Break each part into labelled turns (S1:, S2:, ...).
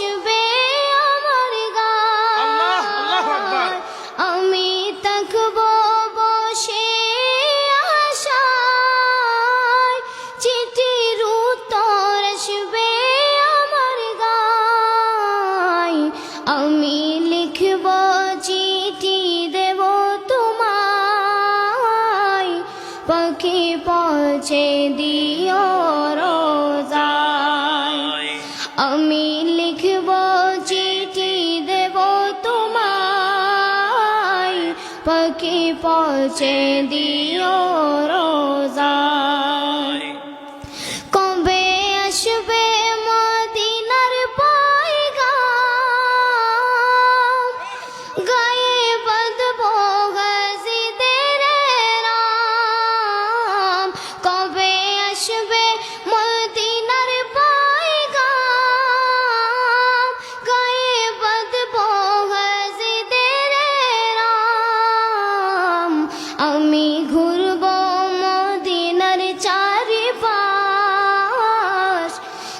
S1: you পাখি পৌঁছে দিও রোজায়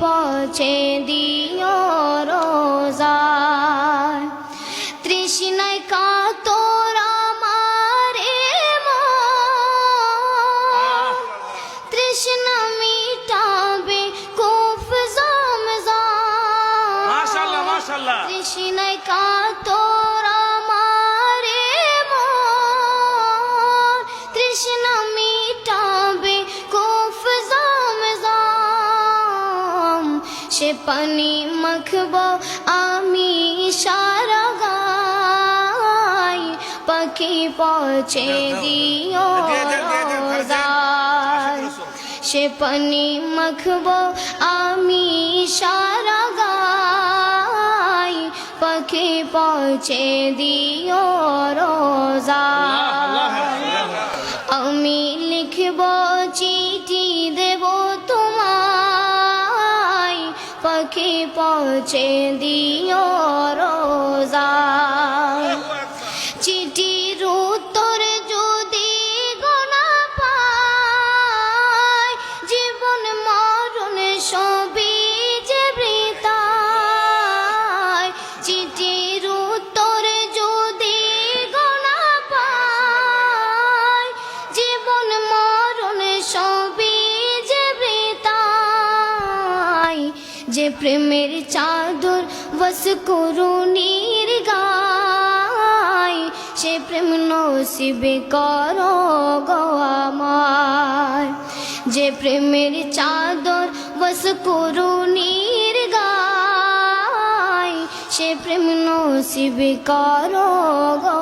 S1: পৌঁছে দিও রোজা তৃষ্ণায় কাতর মন। তৃষ্ণা মিটাবে কুফ
S2: জমজা
S1: তৃষ্ণায় কাতর পানি মাখব আমি সারা গাই পাখি পৌঁছে দিও সে পানি মাখব আমি সারা গাই পাখি পৌঁছে দিও রোজায় আমি লিখব চিঠি পাখি পৌঁছে দিও রোজায় চিঠির প্রেমের চাদর বস করুণীর গায় সে প্রেম নসিবে করো গো আমার। যে প্রেমের চাদর বস করুণীর গায় সে প্রেম নসিবে করো গো